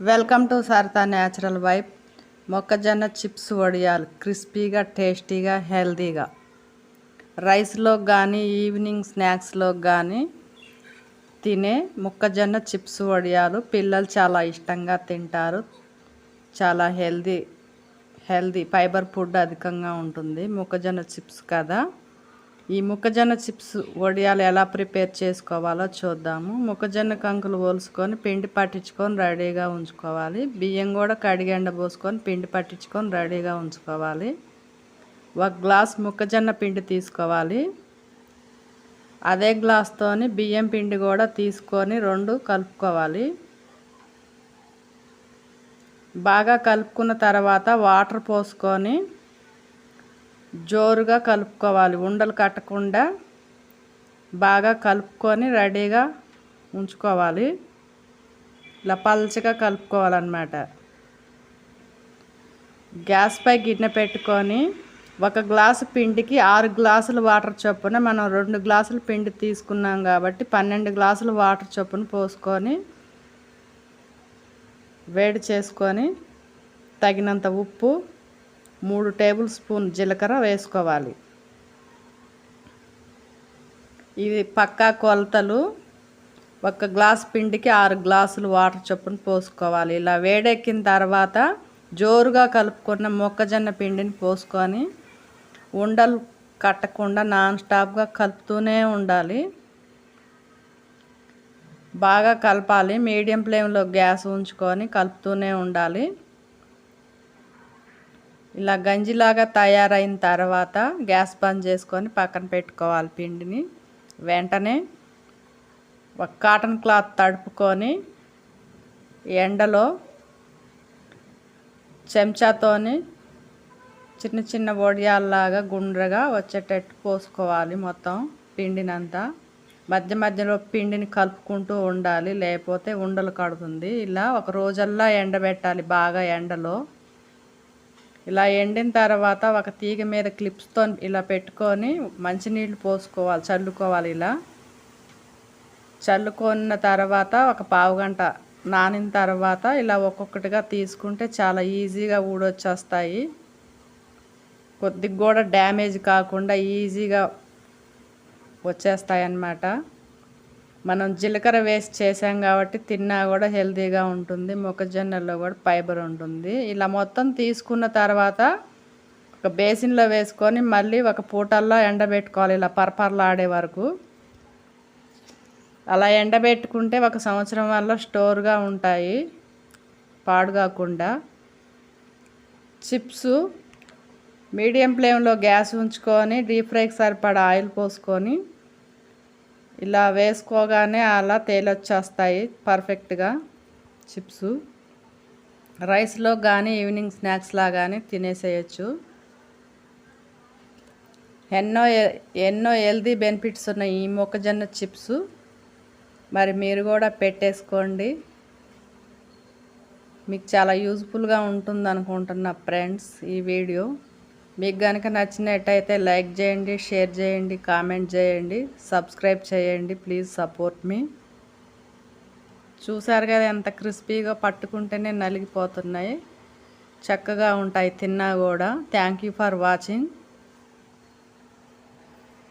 Welcome to Sarita natural vibe. మొక్కజొన్న chips వడియాలు క్రిస్పీగా టేస్టీగా హెల్తీగా రైస్లో కానీ ఈవినింగ్ స్నాక్స్లో కానీ తినే మొక్కజొన్న చిప్స్ వడియాలు పిల్లలు చాలా ఇష్టంగా తింటారు. చాలా హెల్దీ హెల్దీ ఫైబర్ ఫుడ్ అధికంగా ఉంటుంది. మొక్కజొన్న చిప్స్ కదా. ఈ మొక్కజొన్న చిప్స్ వడియాలు ఎలా ప్రిపేర్ చేసుకోవాలో చూద్దాము. మొక్కజొన్న కంకులు పోల్చుకొని పిండి పట్టించుకొని రెడీగా ఉంచుకోవాలి. బియ్యం కూడా కడిగెండ పోసుకొని పిండి పట్టించుకొని రెడీగా ఉంచుకోవాలి. ఒక గ్లాస్ మొక్కజొన్న పిండి తీసుకోవాలి. అదే గ్లాస్తో బియ్యం పిండి కూడా తీసుకొని రెండు కలుపుకోవాలి. బాగా కలుపుకున్న తర్వాత వాటర్ పోసుకొని జోరుగా కలుపుకోవాలి. ఉండలు కట్టకుండా బాగా కలుపుకొని రెడీగా ఉంచుకోవాలి. ఇలా పల్చగా కలుపుకోవాలన్నమాట. గ్యాస్పై గిన్నె పెట్టుకొని ఒక గ్లాసు పిండికి ఆరు గ్లాసులు వాటర్ చొప్పున మనం రెండు గ్లాసులు పిండి తీసుకున్నాం కాబట్టి పన్నెండు గ్లాసులు వాటర్ చొప్పున పోసుకొని వేడి చేసుకొని తగినంత ఉప్పు మూడు టేబుల్ స్పూన్ జీలకర్ర వేసుకోవాలి. ఇవి పక్కా కొలతలు. ఒక గ్లాస్ పిండికి ఆరు గ్లాసులు వాటర్ చొప్పున పోసుకోవాలి. ఇలా వేడెక్కిన తర్వాత జోరుగా కలుపుకున్న మొక్కజొన్న పిండిని పోసుకొని ఉండలు కట్టకుండా నాన్ స్టాప్గా కలుపుతూనే ఉండాలి. బాగా కలపాలి. మీడియం ఫ్లేమ్లో గ్యాస్ ఉంచుకొని కలుపుతూనే ఉండాలి. ఇలా గంజిలాగా తయారైన తర్వాత గ్యాస్ బంద్ చేసుకొని పక్కన పెట్టుకోవాలి పిండిని. వెంటనే ఒక కాటన్ క్లాత్ తడుపుకొని ఎండలో చెంచాతోని చిన్న చిన్న వడియాల్లాగా గుండ్రగా వచ్చేటట్టు పోసుకోవాలి మొత్తం పిండినంతా. మధ్య మధ్యలో పిండిని కలుపుకుంటూ ఉండాలి లేకపోతే ఉండలు కడుతుంది. ఇలా ఒక రోజల్లా ఎండబెట్టాలి బాగా ఎండలో. ఇలా ఎండిన తర్వాత ఒక తీగ మీద క్లిప్స్తో ఇలా పెట్టుకొని మంచినీళ్ళు పోసుకోవాలి చల్లుకోవాలి ఇలా. చల్లుకున్న తర్వాత ఒక పావు గంట నానిన తర్వాత ఇలా ఒక్కొక్కటిగా తీసుకుంటే చాలా ఈజీగా ఊడొచ్చేస్తాయి. కొద్దిగా కూడా డ్యామేజ్ కాకుండా ఈజీగా వచ్చేస్తాయి అన్నమాట మనం జీలకర్ర వేసి చేసాం కాబట్టి తిన్నా కూడా హెల్తీగా ఉంటుంది. మొక్కజొన్నలో కూడా ఫైబర్ ఉంటుంది. ఇలా మొత్తం తీసుకున్న తర్వాత ఒక బేసిన్లో వేసుకొని మళ్ళీ ఒక పూటల్లో ఎండబెట్టుకోవాలి. ఇలా పర్పర్లాడే వరకు. అలా ఎండబెట్టుకుంటే ఒక సంవత్సరం వల్ల స్టోర్గా ఉంటాయి. పాడు కాకుండా. చిప్స్ మీడియం ఫ్లేమ్లో గ్యాస్ ఉంచుకొని డీప్ ఫ్రైకి సరిపడా ఆయిల్ పోసుకొని ఇలా వేసుకోగానే అలా తేలొచ్చేస్తాయి పర్ఫెక్ట్గా చిప్స్. రైస్లో కానీ ఈవినింగ్ స్నాక్స్లా కానీ తినేసేయచ్చు. ఎన్నో ఎన్నో హెల్దీ బెనిఫిట్స్ ఉన్నాయి ఈ మొక్కజొన్న చిప్స్. మరి మీరు కూడా పెట్టేసుకోండి. మీకు చాలా యూజ్ఫుల్గా ఉంటుంది అనుకుంటున్నా ఫ్రెండ్స్ ఈ వీడియో. మీకు కనుక నచ్చినట్టయితే లైక్ చేయండి షేర్ చేయండి కామెంట్ చేయండి సబ్స్క్రైబ్ చేయండి ప్లీజ్ సపోర్ట్ మీ. చూసారు కదా ఎంత క్రిస్పీగా పట్టుకుంటేనే నలిగిపోతున్నాయి. చక్కగా ఉంటాయి తిన్నా కూడా. Thank you for watching